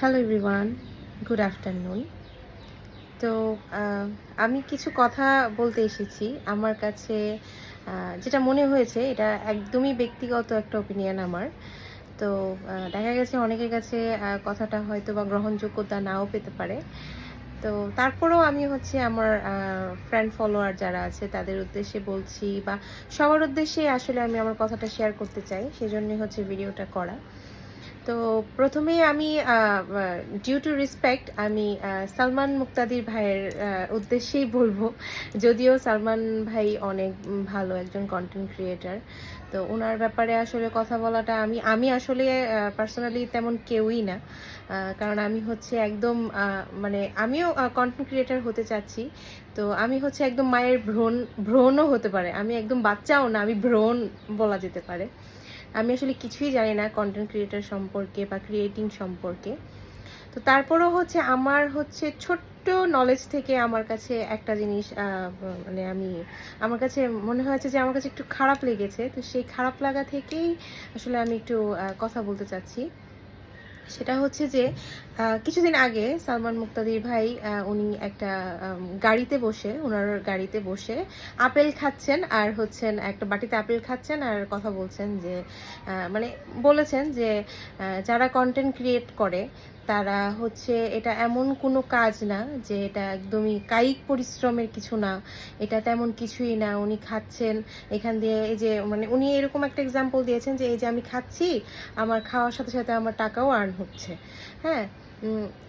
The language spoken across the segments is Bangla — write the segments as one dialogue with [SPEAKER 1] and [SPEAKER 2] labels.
[SPEAKER 1] হ্যালো এভরিওয়ান গুড আফটারনুন তো আমি কিছু কথা বলতে এসেছি। আমার কাছে যেটা মনে হয়েছে, এটা একদমই ব্যক্তিগত একটা ওপিনিয়ন আমার। তো দেখা গেছে অনেকের কাছে কথাটা হয়তো বা গ্রহণযোগ্যতা নাও পেতে পারে। তো, তারপরেও আমি হচ্ছে আমার ফ্রেন্ড ফলোয়ার যারা আছে, তাদের উদ্দেশ্যে বলছি বা সবার উদ্দেশ্যে আসলে আমি আমার কথাটা শেয়ার করতে চাই। সেজন্যই হচ্ছে ভিডিওটা করা। তো প্রথমেই আমি ডিউ টু রেসপেক্ট আমি সালমান মুক্তাদির ভাইয়ের উদ্দেশ্যেই বলব। যদিও সালমান ভাই অনেক ভালো একজন কন্টেন্ট ক্রিয়েটার তো ওনার ব্যাপারে আসলে কথা বলাটা আমি আমি আসলে পার্সোনালি তেমন কেউই না। কারণ আমি হচ্ছে একদম মানে আমিও কন্টেন্ট ক্রিয়েটার হতে চাচ্ছি, তো আমি হচ্ছে একদম মায়ের ভ্রণ, ভ্রণও হতে পারে। আমি একদম বাচ্চাও না, আমি ভ্রণ বলা যেতে পারে। আমি আসলে কিছুই জানি না কন্টেন্ট ক্রিয়েটার সম্পর্কে। বা ক্রিয়েটিং সম্পর্কে। তো তারপরও হচ্ছে আমার হচ্ছে ছোট্ট নলেজ থেকে আমার কাছে একটা জিনিস মানে আমি, আমার কাছে মনে হয়েছে যে আমার কাছে একটু খারাপ লেগেছে। তো সেই খারাপ লাগা থেকেই আসলে আমি একটু কথা বলতে চাচ্ছি। সেটা হচ্ছে যে কিছুদিন আগে সালমান মুক্তাদির ভাই উনি একটা গাড়িতে বসে ওনার গাড়িতে বসে আপেল খাচ্ছেন আর হচ্ছেন একটা বাটিতে আপেল খাচ্ছেন আর কথা বলছেন যে মানে বলেছেন যে যারা কন্টেন্ট ক্রিয়েট করে তারা হচ্ছে এটা এমন কোনো কাজ না যে এটা একদমই কায়িক পরিশ্রমের কিছু না। এটা তেমন কিছুই না। উনি খাচ্ছেন, এখান দিয়ে এই যে মানে উনি এরকম একটা এক্সাম্পল দিয়েছেন যে এই যে আমি খাচ্ছি, আমার খাওয়ার সাথে সাথে আমার টাকাও আর্ন হচ্ছে। হ্যাঁ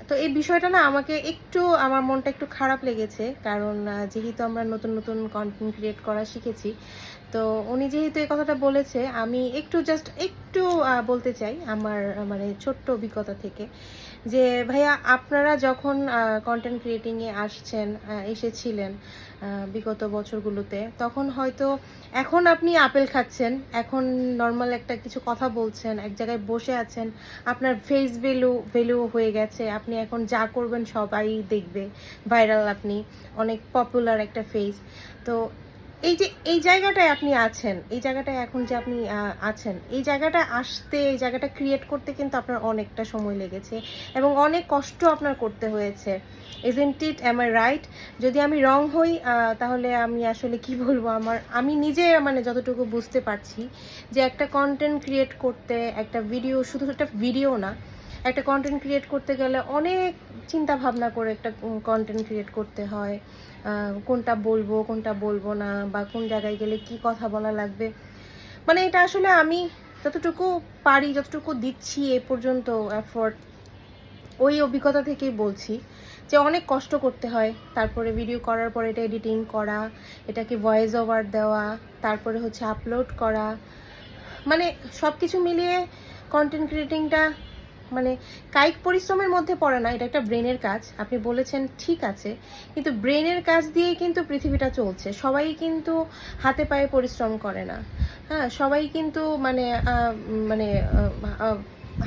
[SPEAKER 1] তো এই বিষয়টা না আমাকে একটু, আমার মনটা একটু খারাপ লেগেছে। কারণ যেহেতু আমরা নতুন নতুন কন্টেন্ট ক্রিয়েট করা শিখেছি, তো উনি যেহেতু এই কথাটা বলেছে, আমি একটু জাস্ট একটু বলতে চাই আমার মানে ছোট্ট অভিজ্ঞতা থেকে। যে, ভাইয়া, আপনারা যখন কন্টেন্ট ক্রিয়েটিংয়ে আসছেন এসেছিলেন বিগত বছরগুলোতে, তখন হয়তো এখন আপনি আপেল খাচ্ছেন, এখন নর্মাল একটা কিছু কথা বলছেন, এক জায়গায় বসে আছেন, আপনার ফেস ভ্যালু ভ্যালু হয়ে গেছে, আপনি এখন যা করবেন সবাই দেখবে ভাইরাল আপনি, অনেক পপুলার একটা ফেস তো এই যে, এই জায়গাটায় আপনি আছেন, এই জায়গাটায় এখন যে আপনি আছেন, এই জায়গাটা আসতে, এই জায়গাটা ক্রিয়েট করতে কিন্তু আপনার অনেকটা সময় লেগেছে এবং অনেক কষ্ট আপনার করতে হয়েছে। Isn't it am I right যদি আমি রং হই তাহলে আমি আসলে কি বলব? আমার, আমি নিজে মানে যতটুকু বুঝতে পারছি যে একটা কন্টেন্ট ক্রিয়েট করতে, একটা ভিডিও শুধু একটা ভিডিও না একটা কন্টেন্ট ক্রিয়েট করতে গেলে অনেক চিন্তা ভাবনা করে একটা কন্টেন্ট ক্রিয়েট করতে হয়। কোনটা বলব কোনটা বলব না, বা কোন জায়গায় গেলে কি কথা বলা লাগবে। মানে এটা আসলে আমি যতটুকু পারি, যতটুকু দিচ্ছি এ পর্যন্ত এফোর্ট ওই অভিজ্ঞতা থেকেই বলছি যে অনেক কষ্ট করতে হয়। তারপরে ভিডিও করার পরে এটা এডিটিং করা, এটাকে ভয়েস ওভার দেওয়া, তারপরে হচ্ছে আপলোড করা। মানে সব কিছু মিলিয়ে কন্টেন্ট ক্রিয়েটিংটা মানে কায়িক পরিশ্রমের মধ্যে পড়ে না, এটা একটা ব্রেনের কাজ। আপনি বলেছেন ঠিক আছে, কিন্তু ব্রেনের কাজ দিয়েই কিন্তু পৃথিবীটা চলছে। সবাই কিন্তু হাতে পায়ে পরিশ্রম করে না। হ্যাঁ সবাই কিন্তু মানে মানে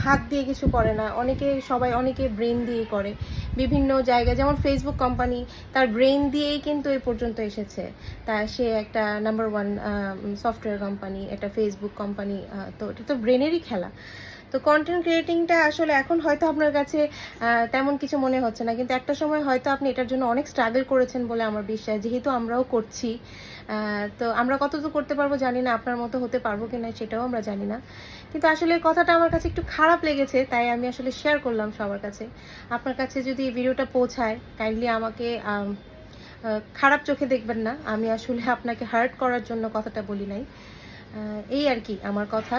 [SPEAKER 1] হাত দিয়ে কিছু করে না। অনেকে সবাই, অনেকে ব্রেন দিয়ে করে। বিভিন্ন জায়গায়, যেমন ফেসবুক কোম্পানি তার ব্রেন দিয়েই কিন্তু এ পর্যন্ত এসেছে। তা সে একটা নাম্বার ওয়ান সফটওয়্যার কোম্পানি একটা ফেসবুক কোম্পানি তো এটা তো ব্রেনেরই খেলা। তো কন্টেন্ট ক্রিয়েটিংটা আসলে এখন হয়তো আপনার কাছে তেমন কিছু মনে হচ্ছে না। কিন্তু একটা সময় হয়তো আপনি এটার জন্য অনেক স্ট্রাগল করেছেন বলে আমার বিশ্বাস, যেহেতু আমরাও করছি। তো আমরা কতদূর করতে পারব জানি না, আপনার মতো হতে পারব কি না সেটাও আমরা জানি না। কিন্তু আসলে কথাটা আমার কাছে একটু খারাপ লেগেছে, তাই আমি আসলে শেয়ার করলাম সবার কাছে। আপনার কাছে যদি এই ভিডিওটা পৌঁছায় কাইন্ডলি আমাকে খারাপ চোখে দেখবেন না। আমি আসলে আপনাকে হার্ট করার জন্য কথাটা বলি নাই। এই আর কি আমার কথা।